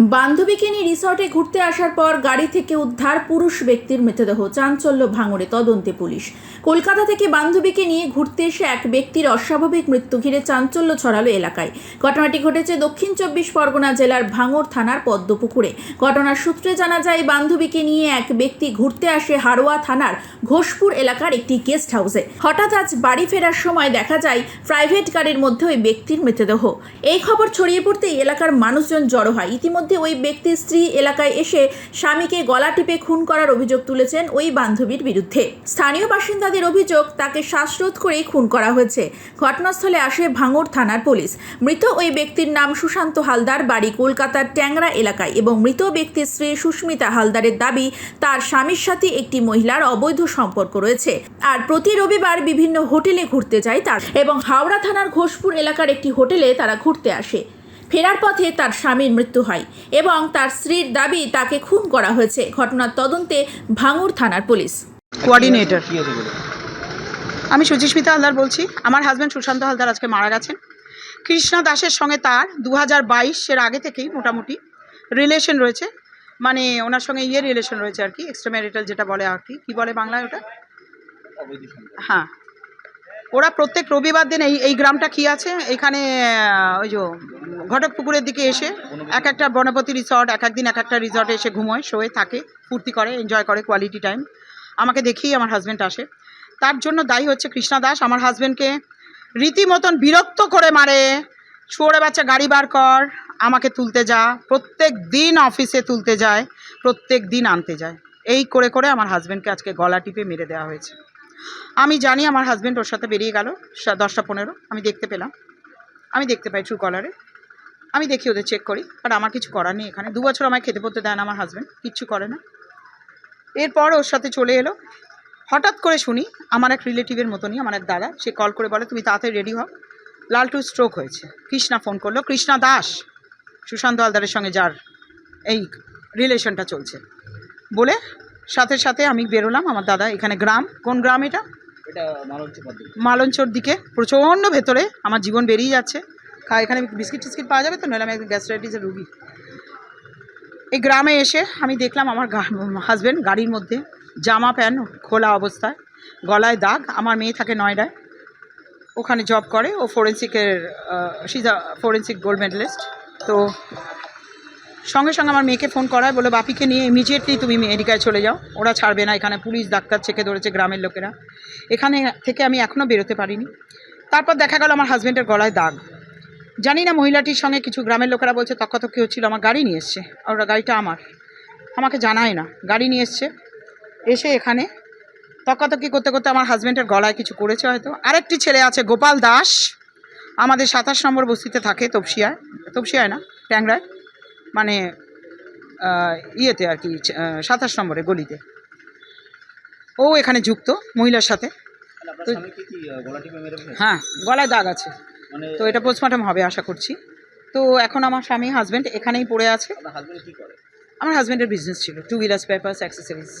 বান্ধবীকে নিয়ে রিসর্টে ঘুরতে আসার পর গাড়ি থেকে উদ্ধার পুরুষ ব্যক্তির মৃতদেহ। চাঞ্চল্য ভাঙড়ে তদন্তে পুলিশ। কলকাতা থেকে বান্ধবীকে নিয়ে ঘুরতে এসে এক ব্যক্তির অস্বাভাবিক মৃত্যু ঘিরে চাঞ্চল্য ছড়ালো এলাকায়। ঘটনাটি ঘটেছে দক্ষিণ চব্বিশ পরগনা জেলার ভাঙড় থানার পদ্মপুকুরে। ঘটনার সূত্রে জানা যায়, বান্ধবীকে নিয়ে এক ব্যক্তি ঘুরতে আসে হারোয়া থানার ঘোষপুর এলাকার একটি গেস্ট হাউসে। হঠাৎ আজ বাড়ি ফেরার সময় দেখা যায়, প্রাইভেট গাড়ির মধ্যে ওই ব্যক্তির মৃতদেহ। এই খবর ছড়িয়ে পড়তেই এলাকার মানুষজন জড়ো হয়। ইতিমধ্যে ওই ব্যক্তির স্ত্রী এলাকায় এসে স্বামীকে গলা টিপে খুন করার অভিযোগ তুলেছেন ওই বান্ধবীর বিরুদ্ধে। স্থানীয় বাসিন্দাদের অভিযোগ, তাকে শ্বাসরোধ করেই খুন করা হয়েছে। ঘটনাস্থলে আসে ভাঙড় থানার পুলিশ। মৃত ওই ব্যক্তির নাম সুশান্ত হালদার, বাড়ি কলকাতার ট্যাংরা এলাকায় এবং মৃত ব্যক্তির স্ত্রী সুস্মিতা হালদারের দাবি, তার স্বামীর সাথে একটি মহিলার অবৈধ সম্পর্ক রয়েছে। আর প্রতি রবিবার বিভিন্ন হোটেলে ঘুরতে যায় তার এবং হাওড়া থানার ঘোষপুর এলাকার একটি হোটেলে তারা ঘুরতে আসে। ফেরার পথে তার স্বামীর মৃত্যু হয় এবং তার স্ত্রীর দাবি তাকে খুন করা হয়েছে। ঘটনার তদন্তে ভাঙুর থানার পুলিশ। কোঅর্ডিনেটর কি আমি সুচিস্মিতা হালদার বলছি। আমার হাজব্যান্ড সুশান্ত হালদার আজকে মারা গেছেন। কৃষ্ণা দাসের সঙ্গে তার দু হাজার বাইশের আগে থেকেই মোটামুটি রিলেশন রয়েছে। মানে ওনার সঙ্গে ইয়ে রিলেশন রয়েছে আর কি এক্সট্রা ম্যারিটাল যেটা বলে আর কি। কী বলে বাংলায় ওটা? হ্যাঁ। ওরা প্রত্যেক রবিবার দিন এই এই গ্রামটা কি আছে? এখানে ওই যে ঘটক পুকুরের দিকে এসে এক একটা বনপতি রিসর্ট, এক একদিন এক একটা রিসর্টে এসে ঘুমোয়, শোয়ে থাকে, ফুর্তি করে, এনজয় করে কোয়ালিটি টাইম আমাকে দেখেই আমার হাজব্যান্ড আসে। তার জন্য দায়ী হচ্ছে কৃষ্ণা দাস। আমার হাজব্যান্ডকে রীতিমতন বিরক্ত করে মারে। শুয়োরে বাচ্চা, গাড়ি বার কর, আমাকে তুলতে যা। প্রত্যেক দিন অফিসে তুলতে যায়, প্রত্যেক দিন আনতে যায়। এই করে করে আমার হাজব্যান্ডকে আজকে গলা টিপে মেরে দেওয়া হয়েছে। আমি জানি আমার হাজব্যান্ড ওর সাথে বেরিয়ে গেল দশটা পনেরো, আমি দেখতে পেলাম। আমি দেখতে পাই ট্রু কলারে আমি দেখি ওদের চেক করি আর আমার কিছু করার নেই এখানে। দু বছর আমায় খেতে পড়তে দেয় না আমার হাজব্যান্ড কিচ্ছু করে না। এরপর ওর সাথে চলে এলো। হঠাৎ করে শুনি, আমার এক রিলেটিভের মতনই, আমার এক দাদা, সে কল করে বলে, তুমি তাড়াতাড়ি রেডি হও। লালটু স্ট্রোক হয়েছে। কৃষ্ণা ফোন করল, কৃষ্ণা দাস, সুশান্ত হালদারের সঙ্গে যার এই রিলেশনটা চলছে। বলে সাথে সাথে আমি বেরোলাম আমার দাদা এখানে গ্রাম। কোন গ্রাম এটা? এটা মালঞ্চ মালঞ্চর দিকে। প্রচণ্ড ভেতরে আমার জীবন বেরিয়ে যাচ্ছে। এখানে বিস্কিট টিস্কিট পাওয়া যাবে তো? নইলে আমি একদম গ্যাস্ট্রাইটিসের রুগী। এই গ্রামে এসে আমি দেখলাম আমার হাজব্যান্ড গাড়ির মধ্যে জামা প্যান্ট খোলা অবস্থায় গলায় দাগ। আমার মেয়ে থাকে নয়ডায়। ওখানে জব করে। ও ফোরেন্সিকের সিজা ফোরেন্সিক গোল্ড মেডেলিস্ট তো সঙ্গে সঙ্গে আমার মেয়েকে ফোন করায়, বলে, বাপিকে নিয়ে ইমিডিয়েটলি তুমি মেডিকায় চলে যাও। ওরা ছাড়বে না, এখানে পুলিশ ডাক্তার চেকে ধরেছে গ্রামের লোকেরা। এখানে থেকে আমি এখনও বেরোতে পারিনি। তারপর দেখা গেল আমার হাজব্যান্ডের গলায় দাগ। জানি না মহিলাটির সঙ্গে কিছু গ্রামের লোকেরা বলছে, তক্কাতক্কি হচ্ছিল, আমার গাড়ি নিয়ে এসছে। ওরা গাড়িটা আমার। আমাকে জানায় না, গাড়ি নিয়ে এসছে। এসে এখানে তক্কাতক্কি করতে করতে আমার হাজব্যান্ডের গলায় কিছু করেছে হয়তো। আরেকটি ছেলে আছে, গোপাল দাস। আমাদের সাতাশ নম্বর বস্তিতে থাকে তপসিয়ায়। তপসিয়ায় না, ট্যাংরায়। মানে ইয়েতে আর কি সাতাশ নম্বরে গলিতে। ও এখানে যুক্ত মহিলার সাথে। তো-? হ্যাঁ গলায় দাগ আছে। মানে তো এটা পোস্টমর্টম হবে আশা করছি। তো এখন আমার স্বামী হাজব্যান্ড এখানেই পড়ে আছে। আমার হাজব্যান্ডের বিজনেস ছিল টু হুইলার্স পেপার্স অ্যাক্সেসরিজ